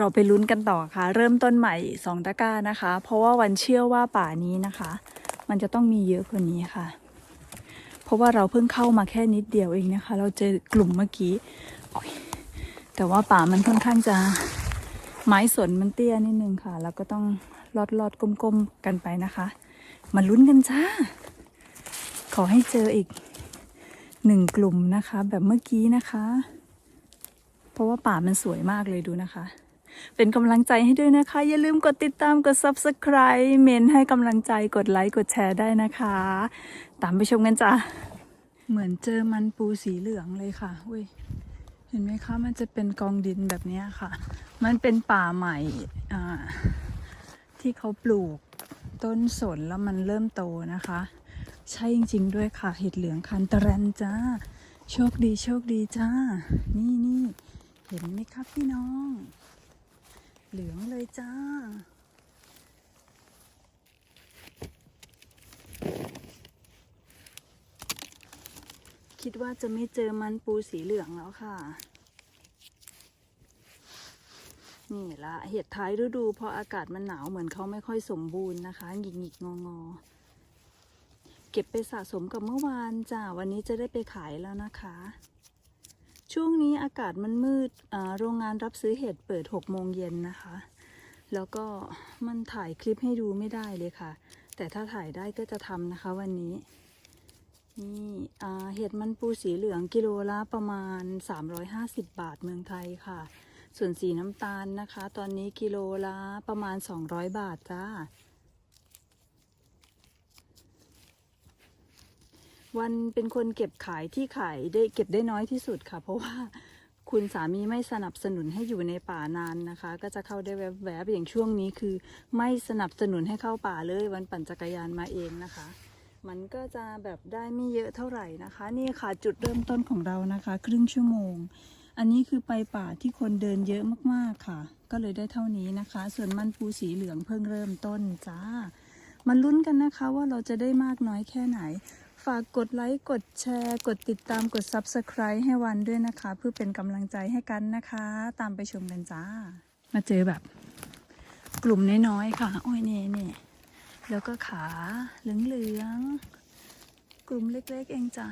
เราไปลุ้นกันต่อค่ะ เริ่มต้นใหม่สองตะกร้านะคะ เพราะว่าวันเชื่อว่าป่านี้นะคะ มันจะต้องมีเยอะกว่านี้ค่ะ เพราะว่าเราเพิ่งเข้ามาแค่นิดเดียวเองนะคะ เราเจอกลุ่มเมื่อกี้ แต่ว่าป่ามันค่อนข้างจะไม้สนมันเตี้ยนิดนึงค่ะ แล้วก็ต้องลอดลอดก้มๆกันไปนะคะ มาลุ้นกันจ้า ขอให้เจออีกหนึ่งกลุ่มนะคะ แบบเมื่อกี้นะคะ เพราะว่าป่ามันสวยมากเลยดูนะคะ เป็นกำลังใจให้ด้วยนะคะ อย่าลืมกดติดตามกด subscribe เมนให้กำลังใจกดไลค์กดแชร์ได้นะคะ ตามไปชมกันจ้ะเหมือนเจอมันปูสีเหลืองเลยค่ะเว้ยเห็นไหมคะมันจะเป็นกองดินแบบนี้ค่ะ มันเป็นป่าใหม่ที่เขาปลูกต้นสนแล้วมันเริ่มโตนะคะ ใช่จริง ๆ ด้วยค่ะเห็ดเหลืองคันตะแรนจ้าโชคดีโชคดีจ้า นี่นี่เห็นไหมครับพี่น้อง เหลืองเลยจ้า คิดว่าจะไม่เจอมันปูสีเหลืองแล้วค่ะ นี่ละเห็ดท้ายฤดูพออากาศมันหนาวเหมือนเขาไม่ค่อยสมบูรณ์นะคะ หงิกหงิกงองอเก็บไปสะสมกับเมื่อวานจ้า วันนี้จะได้ไปขายแล้วนะคะ ช่วงนี้อากาศมันมืดโรงงานรับซื้อเห็ดเปิด6โมงเย็นนะคะ แล้วก็มันถ่ายคลิปให้ดูไม่ได้เลยค่ะ แต่ถ้าถ่ายได้ก็จะทำนะคะวันนี้ นี่เห็ดมันปูสีเหลืองกิโลละประมาณ 350 บาทเมืองไทยค่ะ ส่วนสีน้ำตาลนะคะ ตอนนี้กิโลละประมาณ 200 บาทจ้า วันเป็นคนเก็บขายที่ขายได้เก็บได้น้อยที่สุดค่ะ เพราะว่าคุณสามีไม่สนับสนุนให้อยู่ในป่านานนะคะ ก็จะเข้าได้แวบๆอย่างช่วงนี้คือ ไม่สนับสนุนให้เข้าป่าเลยวันปั่นจักรยานมาเองนะคะ มันก็จะแบบได้ไม่เยอะเท่าไหร่นะคะ นี่ค่ะจุดเริ่มต้นของเรานะคะ ครึ่งชั่วโมง อันนี้คือไปป่าที่คนเดินเยอะมากๆค่ะ ก็เลยได้เท่านี้นะคะ ส่วนมันปูสีเหลืองเพิ่งเริ่มต้นจ้ามาลุ้นกันนะคะว่าเราจะได้มากน้อยแค่ไหน ฝากกดไลค์ กดแชร์ กดติดตาม กด Subscribe ให้วันด้วยนะคะ เพื่อเป็นกำลังใจให้กันนะคะ ตามไปชมกันจ้า มาเจอแบบ กลุ่มน้อยๆค่ะ โอ้ยนี่นี่แล้วก็ขาเหลืองๆ กลุ่มเล็กๆ เองจ้ะ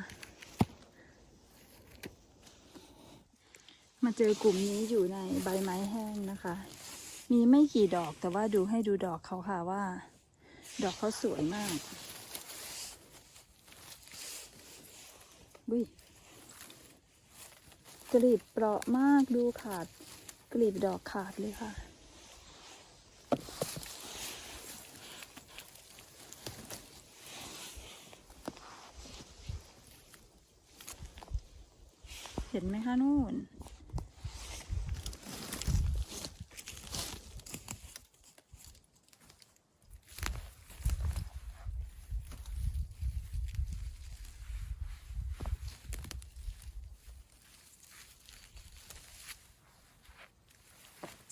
มาเจอกลุ่มนี้อยู่ในใบไม้แห้งนะคะ มีไม่กี่ดอกแต่ว่าดูให้ดูดอกเขาค่ะว่า ดอกเขาสวยมาก วิกลีบเปราะมากดูขาด กลีบดอกขาดเลยค่ะ เห็นไหมคะนู่น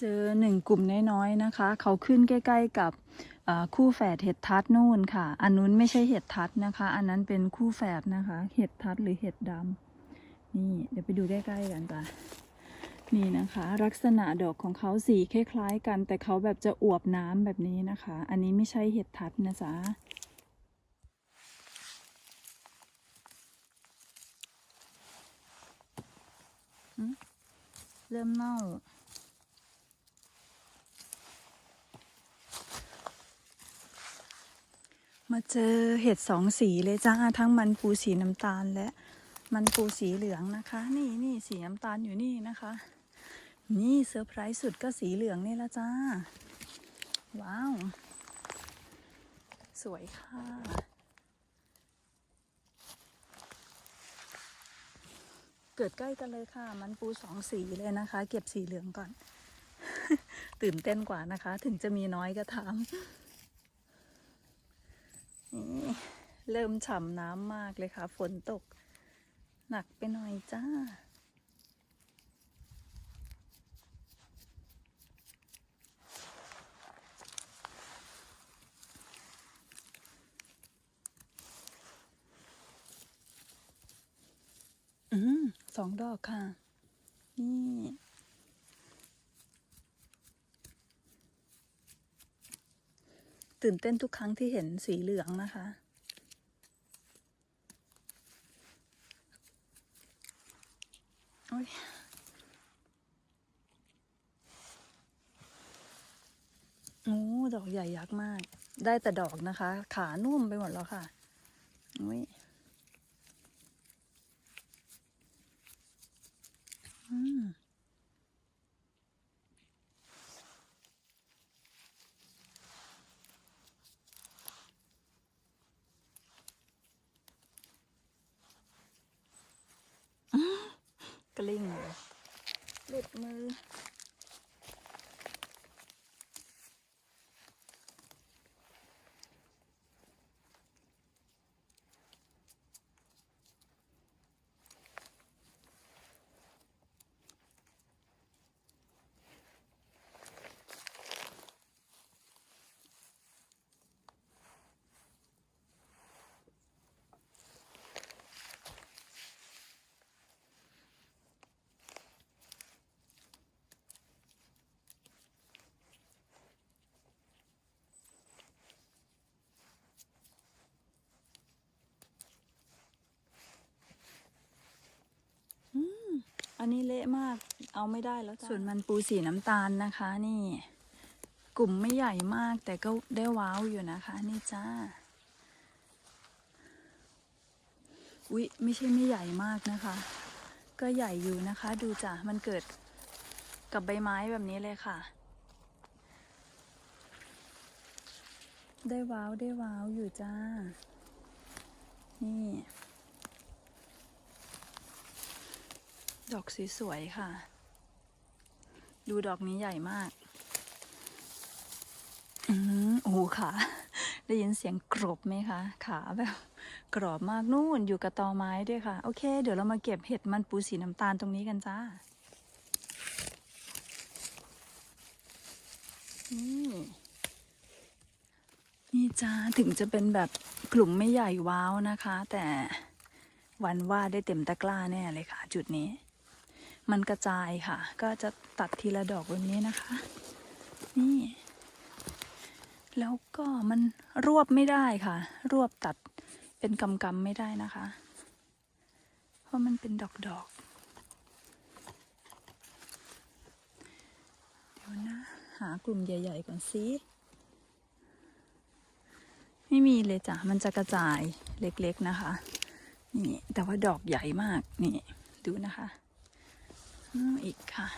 เจอหนึ่งกลุ่มน้อยๆนะคะ เขาขึ้นใกล้ ๆ กับคู่แฝดเห็ดทัดนู่นค่ะ อันนู้นไม่ใช่เห็ดทัดนะคะ อันนั้นเป็นคู่แฝดนะคะ เห็ดทัดหรือเห็ดดำนี่เดี๋ยวไปดูใกล้ๆกันจ้ะนี่นะคะ ลักษณะดอกของเขาสีคล้ายๆ กัน แต่เขาแบบจะอวบน้ำแบบนี้นะคะ อันนี้ไม่ใช่เห็ดทัดนะจ๊ะเริ่มเน่า มาเจอเห็ดสองสีเลยจ้าทั้งมันปูสีน้ำตาลและมันปูสีเหลืองนะคะ นี่นี่สีน้ำตาลอยู่นี่นะคะ นี่เซอร์ไพรส์สุดก็สีเหลืองนี่ละจ้า ว้าว สวยค่ะ เกิดใกล้กันเลยค่ะ มันปูสองสีเลยนะคะ เก็บสีเหลืองก่อน ตื่นเต้นกว่านะคะ ถึงจะมีน้อยก็ทำ เริ่มฉ่ำน้ำมากเลยค่ะ ฝนตก หนักไปหน่อยจ้า อืมสองดอกค่ะ นี่ตื่นเต้นทุกครั้งที่เห็นสีเหลืองนะคะ โอ้ยโอ้ดอกใหญ่ยักษ์มาก ได้แต่ดอกนะคะ ขานุ่มไปหมดแล้วค่ะอุ้ยอืม ลิงหลุดมือ อั นนี้เละมาก เอาไม่ได้แล้วส่วนมันปูสีน้ำตาลนะคะ นี่ กลุ่มไม่ใหญ่มากแต่ก็ได้ว้าวอยู่นะคะ นี่จ้า อุ๊ย ไม่ใช่ไม่ใหญ่มากนะคะ ก็ใหญ่อยู่นะคะ ดูจ้ะ มันเกิดกับใบไม้แบบนี้เลยค่ะ ได้ว้าวได้ว้าวอยู่จ้า นี่ ดอกสวยๆค่ะ ดูดอกนี้ใหญ่มาก อืมโอ้โหขาได้ยินเสียงกรบไหมคะ ขาแบบกรอบมากนู่นอยู่กับตอไม้ด้วยค่ะ โอเค เดี๋ยวเรามาเก็บเห็ดมันปูสีน้ำตาลตรงนี้กันจ้า นี่นี่จ้าถึงจะเป็นแบบกลุ่มไม่ใหญ่ว้าวนะคะ แต่วันว่าได้เต็มตะกร้าแน่เลยค่ะ จุดนี้ มันกระจายค่ะ ก็จะตัดทีละดอกแบบนี้นะคะ นี่ แล้วก็มันรวบไม่ได้ค่ะ รวบตัดเป็นกำกำๆไม่ได้นะคะ เพราะมันเป็นดอกดอกเดี๋ยวนะ หากลุ่มใหญ่ ๆ ก่อนสิไม่มีเลยจ้ะ มันจะกระจายเล็กๆนะคะ นี่ แต่ว่าดอกใหญ่มาก นี่ ดูนะคะ อีกค่ะ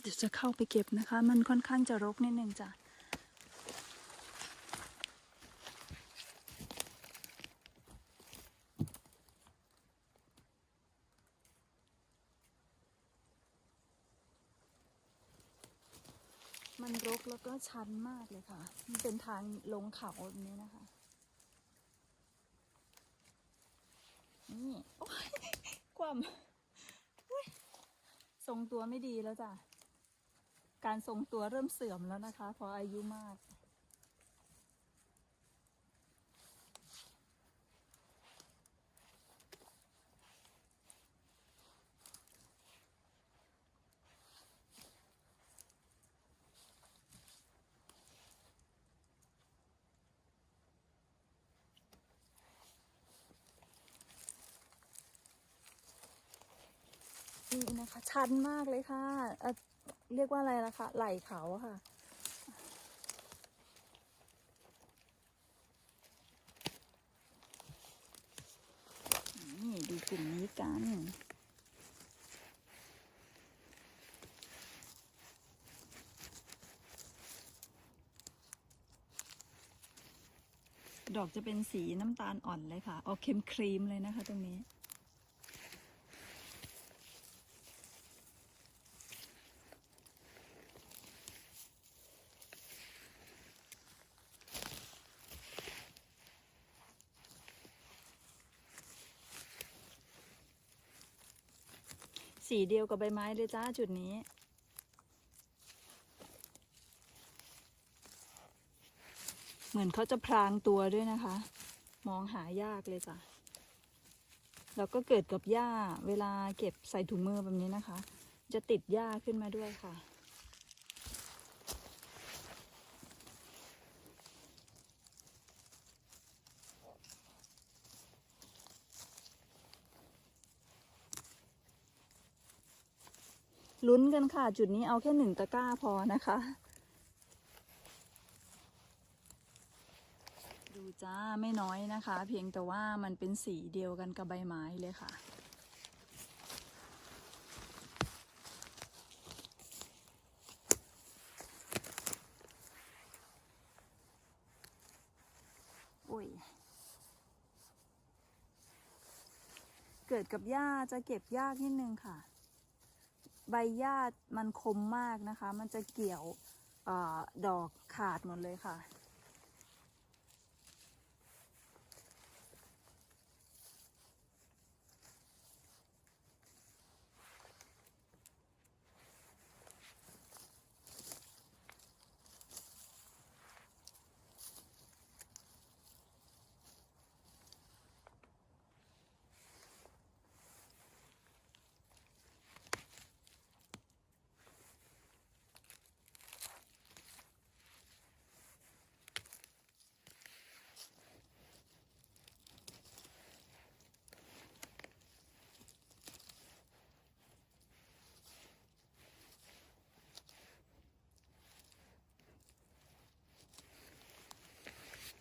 เดี๋ยวจะเข้าไปเก็บนะคะ มันค่อนข้างจะรกนิดนึงจ้ะมันรกแล้วก็ชันมากเลยค่ะ มันเป็นทางลงเขาแบบนี้นะคะ นี่ความทรงตัวไม่ดีแล้วจ้ะ การทรงตัวเริ่มเสื่อมแล้วนะคะเพราะอายุมาก นี่นะคะ ชันมากเลยค่ะเออเรียกว่าอะไรล่ะคะ ไหล่เขาค่ะ นี่ดูกลุ่มนี้กันดอกจะเป็นสีน้ำตาลอ่อนเลยค่ะ ออกเค็มครีมเลยนะคะตรงนี้ สีเดียวกับใบไม้เลยจ้าจุดนี้ เหมือนเขาจะพรางตัวด้วยนะคะ มองหายากเลยจ้ะแล้วก็เกิดกับหญ้าเวลาเก็บใส่ถุงมือแบบนี้นะคะ จะติดหญ้าขึ้นมาด้วยค่ะ ลุ้นกันค่ะ จุดนี้เอาแค่หนึ่งตะกร้าพอนะคะ ดูจ้าไม่น้อยนะคะ เพียงแต่ว่ามันเป็นสีเดียวกันกับใบไม้เลยค่ะอุ้ยเกิดกับหญ้าจะเก็บยากนิดนึงค่ะ ใบหญ้ามันคมมากนะคะ มันจะเกี่ยวอดอกขาดหมดเลยค่ะ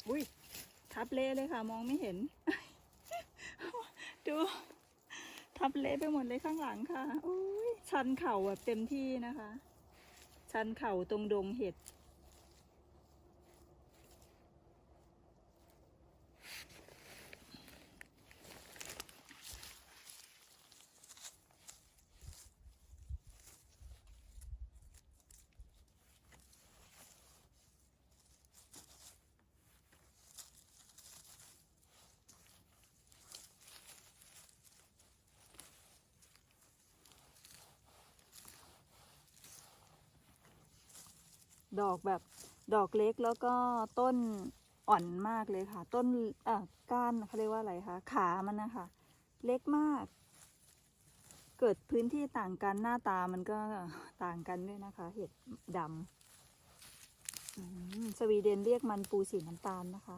อุ้ยทับเละเลยค่ะ มองไม่เห็น ดู ทับเละไปหมดเลยข้างหลังค่ะอุ้ยชันเข่าแบบเต็มที่นะคะ ชันเข่าตรงดงเห็ด ดอกแบบดอกเล็กแล้วก็ต้นอ่อนมากเลยค่ะ ต้นเอ่อก้านเขาเรียกว่าอะไรคะขามันนะคะเล็กมาก เกิดพื้นที่ต่างกันหน้าตามันก็ต่างกันด้วยนะคะ เห็ดดำสวีเดนเรียกมันปูสีน้ำตาลนะคะ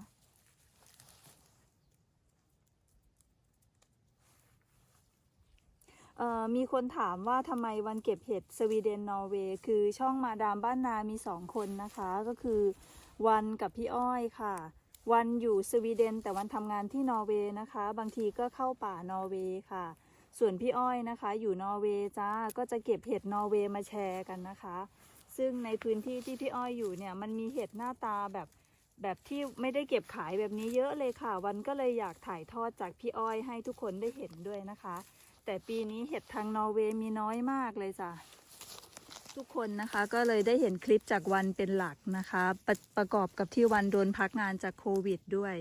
เอ่อ มีคนถามว่าทำไมวันเก็บเห็ดสวีเดนนอร์เวย์คือช่องมาดามบ้านนามีสองคนนะคะ ก็คือวันกับพี่อ้อยค่ะ วันอยู่สวีเดนแต่วันทำงานที่นอร์เวย์นะคะ บางทีก็เข้าป่านอร์เวย์ค่ะ ส่วนพี่อ้อยนะคะ อยู่นอร์เวย์จ้าก็จะเก็บเห็ดนอร์เวย์มาแชร์กันนะคะ ซึ่งในพื้นที่ที่พี่อ้อยอยู่เนี่ยมันมีเห็ดหน้าตาแบบแบบที่ไม่ได้เก็บขายแบบนี้เยอะเลยค่ะ วันก็เลยอยากถ่ายทอดจากพี่อ้อยให้ทุกคนได้เห็นด้วยนะคะ แต่ปีนี้เห็ดทางนอร์เวย์มีน้อยมากเลยจ้ะทุกคนนะคะก็เลยได้เห็นคลิปจากวันเป็นหลักนะคะประประกอบกับที่วันโดนพักงานจากโควิดด้วย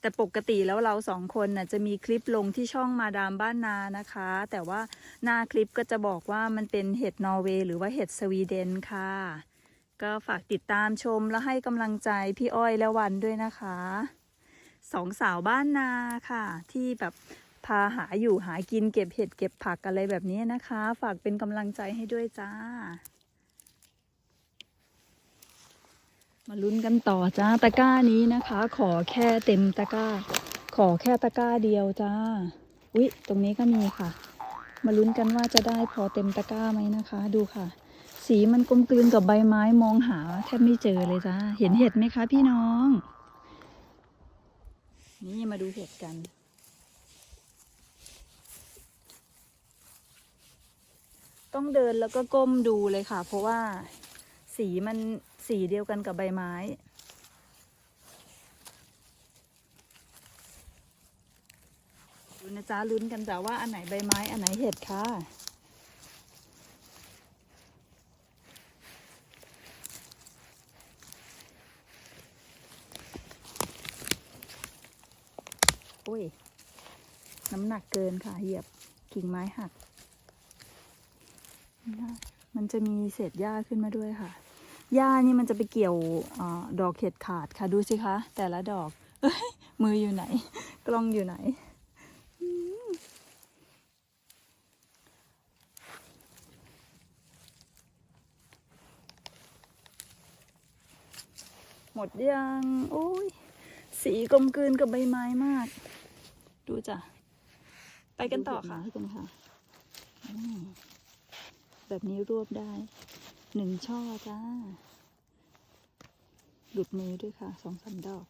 แต่ปกติแล้วเราสองคนน่ะจะมีคลิปลงที่ช่องมาดามบ้านนานะคะ แต่ว่าหน้าคลิปก็จะบอกว่ามันเป็นเห็ดนอร์เวย์หรือว่าเห็ดสวีเดนค่ะ ก็ฝากติดตามชมและให้กำลังใจพี่อ้อยและวันด้วยนะคะสองสาวบ้านนาค่ะ ที่แบบ พาหาอยู่หากินเก็บเห็ดเก็บผักอะไรแบบนี้นะคะ ฝากเป็นกำลังใจให้ด้วยจ้า มาลุ้นกันต่อจ้าตะกร้านี้นะคะ ขอแค่เต็มตะกร้า ขอแค่ตะกร้าเดียวจ้าอุ๊ยตรงนี้ก็มีค่ะ มาลุ้นกันว่าจะได้พอเต็มตะกร้าไหมนะคะ ดูค่ะ สีมันกลมกลืนกับใบไม้มองหาแทบไม่เจอเลยจ้าเห็นเห็ดไหมคะ พี่น้อง นี่มาดูเห็ดกัน ต้องเดินแล้วก็ก้มดูเลยค่ะ เพราะว่าสีมันสีเดียวกันกับใบไม้ดูนะจ๊ะลุ้นกันจ้ะว่าอันไหนใบไม้อันไหนเห็ดค่ะโอ้ย น้ำหนักเกินค่ะ เหยียบกิ่งไม้หัก มันจะมีเศษหญ้าขึ้นมาด้วยค่ะ หญ้านี่มันจะไปเกี่ยวอาดอกเห็ดขาดค่ะดูสิคะ แต่ละดอกเอ้ยมืออยู่ไหน กล้องอยู่ไหนอืมหมดยังโอ้ย สีกลมกลืนกับใบไม้มาก ดูจ้ะ ไปกันต่อค่ะดูเห็ดไม้กันค่ะอืม แบบนี้รวบได้หนึ่งช่อจ้า หลุดมือด้วยค่ะสองสามดอก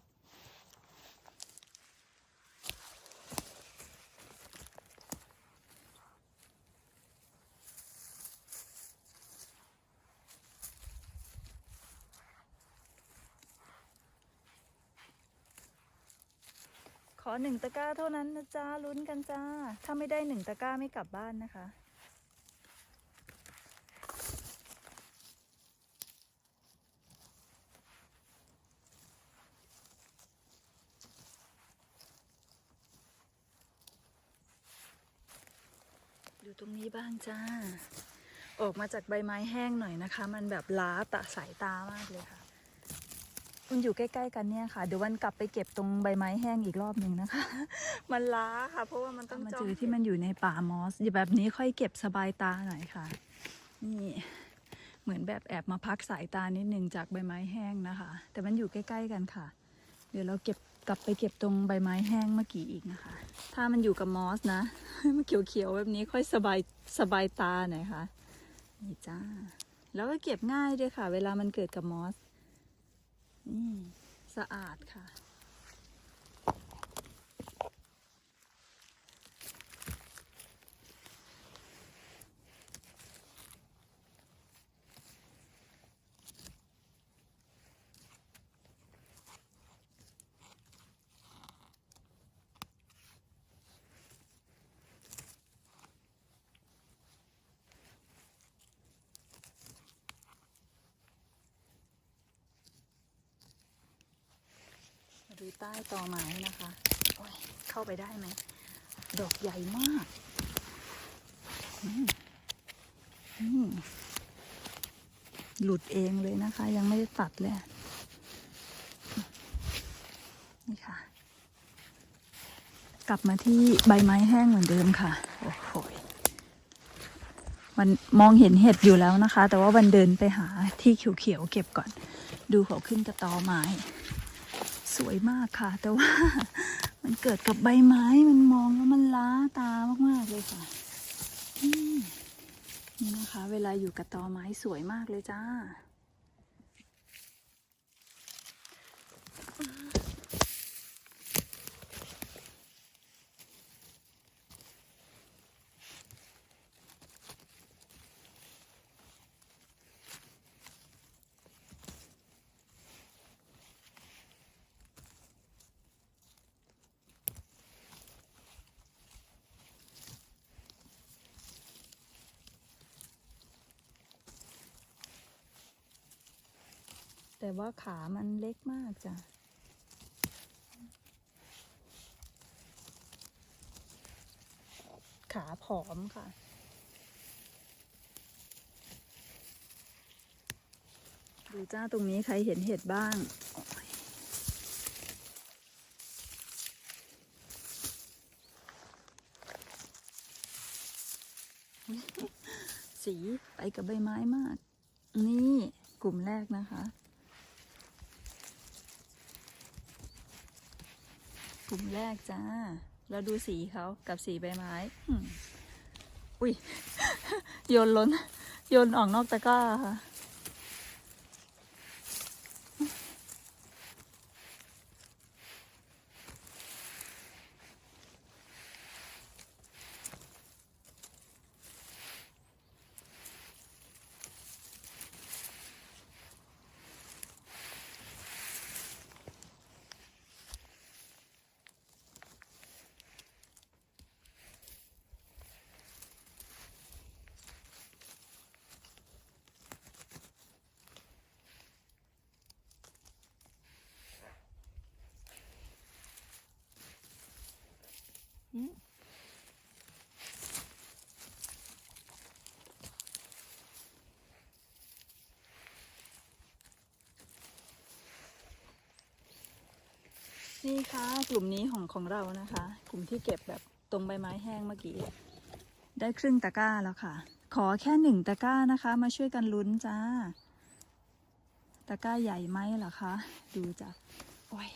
ขอหนึ่งตะกร้าเท่านั้นนะจ้าลุ้นกันจ้า ถ้าไม่ได้หนึ่งตะกร้าไม่กลับบ้านนะคะ รงนี้บ้างจ้า ออกมาจากใบไม้แห้งหน่อยนะคะ มันแบบล้าตะสายตามากเลยค่ะ มันอยู่ใกล้ ๆ กันเนี่ยค่ะ เดี๋ยววันกลับไปเก็บตรงใบไม้แห้งอีกรอบหนึ่งนะคะ มันล้าค่ะ เพราะว่ามันต้องมาเจอที่มันอยู่ในป่ามอสอย่าแบบนี้ค่อยเก็บสบายตาหน่อยค่ะ นี่เหมือนแบบแอบมาพักสายตานิดหนึ่งจากใบไม้แห้งนะคะ แต่มันอยู่ใกล้ ๆ กันค่ะ เดี๋ยวเราเก็บ กลับไปเก็บตรงใบไม้แห้งเมื่อกี้อีกนะคะ ถ้ามันอยู่กับมอสนะมันเขียวๆแบบนี้ค่อยสบายสบายตาหน่อยค่ะนี่จ้า แล้วก็เก็บง่ายด้วยค่ะ เวลามันเกิดกับมอสนี่สะอาดค่ะูใต้ตอไม้นะคะเข้าไปได้ไหม ดอกใหญ่มากหลุดเองเลยนะคะ ยังไม่ได้ตัดเลย นี่ค่ะ กลับมาที่ใบไม้แห้งเหมือนเดิมค่ะ โอ้โหมันมองเห็นเห็ดอยู่แล้วนะคะ แต่ว่าวันเดินไปหาที่เขียวๆเก็บก่อน ดูเขาขึ้นกระตอไม้ สวยมากค่ะ แต่ว่ามันเกิดกับใบไม้มันมองแล้วมันล้าตามากๆเลยค่ะนี่นะคะ เวลาอยู่กับตอไม้สวยมากเลยจ้า แต่ว่าขามันเล็กมากจ้ะ ขาผอมค่ะ ดูจ้าตรงนี้ใครเห็นเห็ดบ้างสีไปกับใบไม้มาก นี่กลุ่มแรกนะคะ กลุ่มแรกจ้าแล้วดูสีเขากับสีใบไม้อืมอุ้ย โยนล้น โยนออกนอกตะกร้าค่ะ นี่ค่ะกลุ่มนี้ของของเรานะคะ กลุ่มที่เก็บแบบตรงใบไม้แห้งเมื่อกี้ ได้ครึ่งตะกร้าแล้วค่ะ ขอแค่หนึ่งตะกร้านะคะ มาช่วยกันลุ้นจ้า ตะกร้าใหญ่ไหมเหรอคะ ดูจากโอ้ย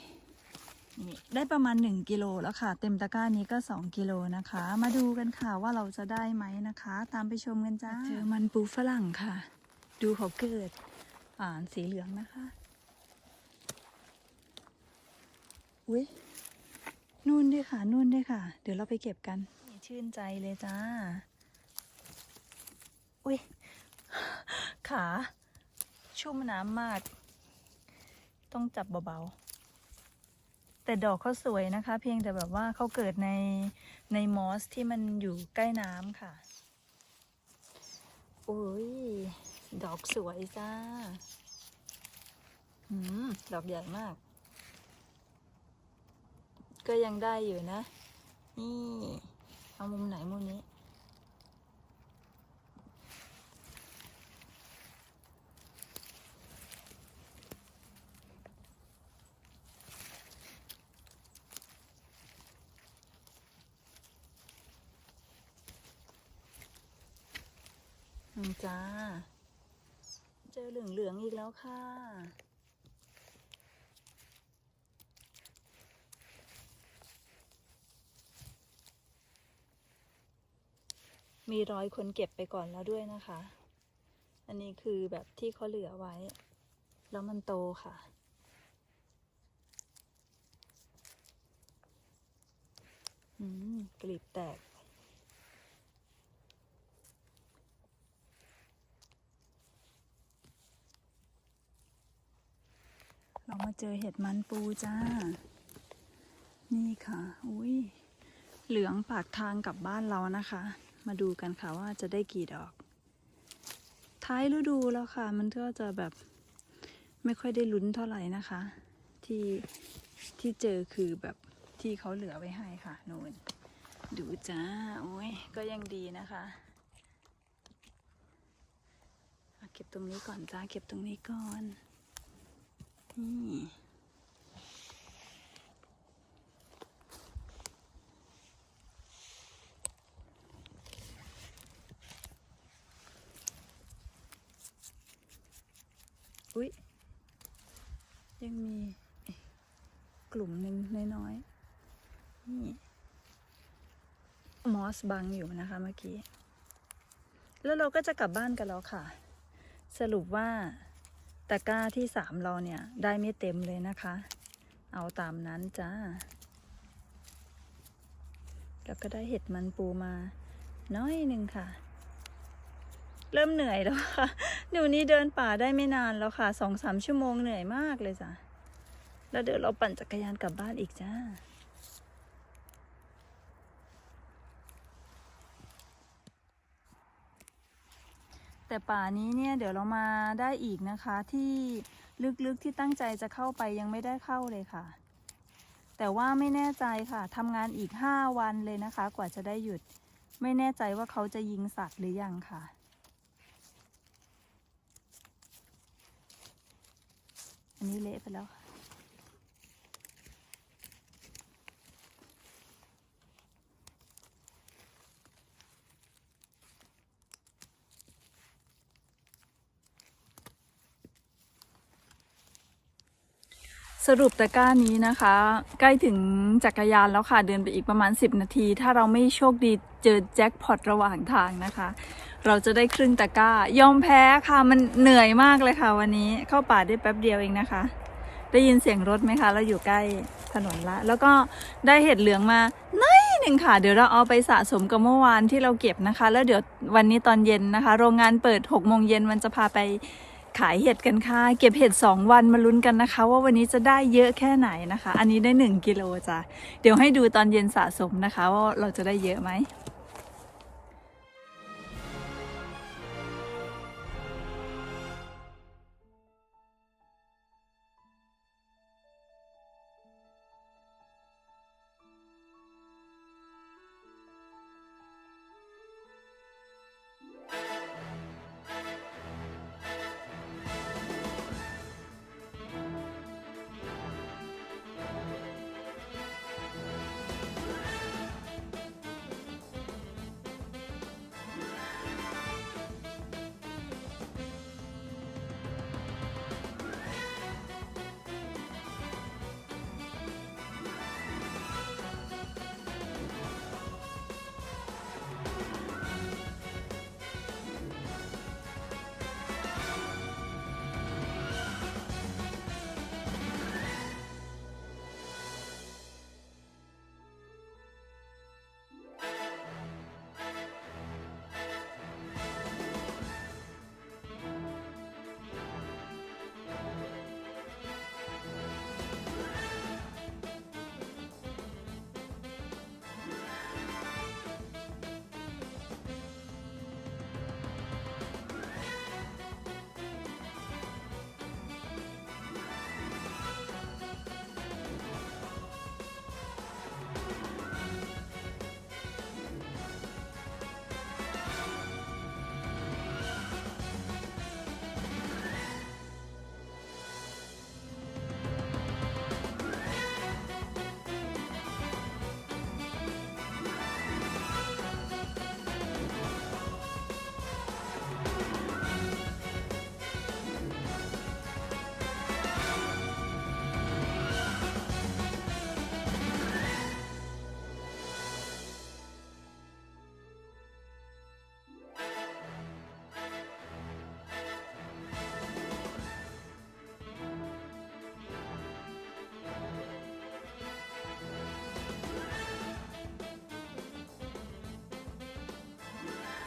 นี่ได้ประมาณ 1 กิโลแล้วค่ะ เต็มตะกร้านี้ก็ 2 กิโลนะคะ มาดูกันค่ะว่าเราจะได้ไหมนะคะ ตามไปชมกันจ้าเจอมันปูฝรั่งค่ะ ดูเขาเกิดอ่านสีเหลืองนะคะ อุ้ยนู่นด้วยค่ะ นู่นด้วยค่ะ เดี๋ยวเราไปเก็บกัน ชื่นใจเลยจ้า อุ้ยขา ชุ่มน้ำมาก ต้องจับเบาๆ แต่ดอกเขาสวยนะคะ เพียงแต่แบบว่าเขาเกิดในในมอสที่มันอยู่ใกล้น้ำค่ะโอ้ย ดอกสวยจ้าหืม ดอกใหญ่มาก ก็ยังได้อยู่นะ นี่ เอามุมไหนมุมนี้ จ้า เจอเหลืองๆอีกแล้วค่ะ มีร้อยคนเก็บไปก่อนแล้วด้วยนะคะ อันนี้คือแบบที่เขาเหลือไว้ แล้วมันโตค่ะ อืมกลีบแตกเรามาเจอเห็ดมันปูจ้า นี่ค่ะ อุ้ยเหลืองปากทางกลับบ้านเรานะคะ มาดูกันค่ะว่าจะได้กี่ดอก ท้ายฤดูแล้วค่ะ มันก็จะแบบไม่ค่อยได้ลุ้นเท่าไหร่นะคะ ที่ที่เจอคือแบบที่เขาเหลือไว้ให้ค่ะนูนดูจ้า โอ้ย ก็ยังดีนะคะอะเก็บตรงนี้ก่อนจ้า เก็บตรงนี้ก่อน นี่ อุ๊ยยังมีกกลุ่มหนึ่งน้อยๆนี่มอสบังอยู่นะคะเมื่อกี้ แล้วเราก็จะกลับบ้านกันแล้วค่ะ สรุปว่าตะกร้าที่สามเราเนี่ยได้ไม่เต็มเลยนะคะ เอาตามนั้นจ้า แล้วก็ได้เห็ดมันปูมาน้อยหนึ่งค่ะ เริ่มเหนื่อยแล้วค่ะหนูนี่เดินป่าได้ไม่นานแล้วค่ะสองสามชั่วโมงเหนื่อยมากเลยจ้ะแล้วเดี๋ยวเราปั่นจักรยานกลับบ้านอีกจ้าแต่ป่านี้เนี่ยเดี๋ยวเรามาได้อีกนะคะที่ลึกๆที่ตั้งใจจะเข้าไปยังไม่ได้เข้าเลยค่ะ แต่ว่าไม่แน่ใจค่ะทำงานอีกห้าวันเลยนะคะ กว่าจะได้หยุด ไม่แน่ใจว่าเขาจะยิงสัตว์หรือยังค่ะ อันนี้เละไปแล้วค่ะ รุปตะกร้านี้นะคะ ใกล้ถึงจักรยานแล้วค่ะ เดินไปอีกประมาณ 10 นาที ถ้าเราไม่โชคดีเจอแจ็คพอตระหว่างทางนะคะ เราจะได้ครึ่งตะกร้า ยอมแพ้ค่ะมันเหนื่อยมากเลยค่ะ วันนี้เข้าป่าได้แป๊บเดียวเองนะคะ ได้ยินเสียงรถไหมคะ เราอยู่ใกล้ถนนละ แล้วก็ได้เห็ดเหลืองมาน้อยหนึ่งค่ะ เดี๋ยวเราเอาไปสะสมกับเมื่อวานที่เราเก็บนะคะ แล้วเดี๋ยววันนี้ตอนเย็นนะคะ โรงงานเปิด6โมงเย็นมันจะพาไป ขายเห็ดกันค่ะ เก็บเห็ด 2 วันมาลุ้นกันนะคะ ว่าวันนี้จะได้เยอะแค่ไหนนะคะ อันนี้ได้ 1กิโลจ้ะ เดี๋ยวให้ดูตอนเย็นสะสมนะคะ ว่าเราจะได้เยอะไหม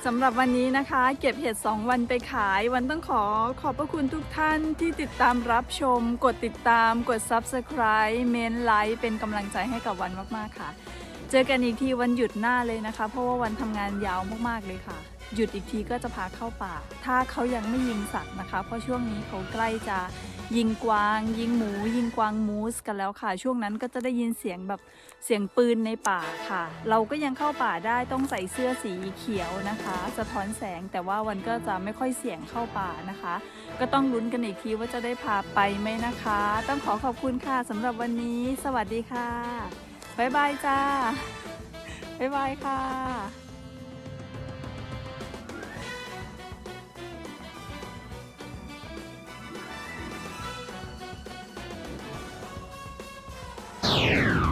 สำหรับวันนี้นะคะ เก็บเห็ด 2 วันไปขาย วันต้องขอขอบพระคุณทุกท่านที่ติดตามรับชม กดติดตาม กด Subscribe เมนไลค์เป็นกำลังใจให้กับวันมาก ๆ ค่ะ เจอกันอีกทีวันหยุดหน้าเลยนะคะ เพราะว่าวันทำงานยาวมาก ๆ เลยค่ะ หยุดอีกทีก็จะพาเข้าป่า ถ้าเขายังไม่ยิงสัตว์นะคะ เพราะช่วงนี้เขาใกล้จะยิงกวาง ยิงหมู ยิงกวางมูสกันแล้วค่ะ ช่วงนั้นก็จะได้ยินเสียงแบบเสียงปืนในป่าค่ะ เราก็ยังเข้าป่าได้ต้องใส่เสื้อสีเขียวนะคะ สะท้อนแสงแต่ว่าวันก็จะไม่ค่อยเสี่ยงเข้าป่านะคะ ก็ต้องลุ้นกันอีกทีว่าจะได้พาไปไหมนะคะ ต้องขอขอบคุณค่ะสำหรับวันนี้ สวัสดีค่ะบ๊ายบายจ้าบ๊ายบายค่ะ Yeah.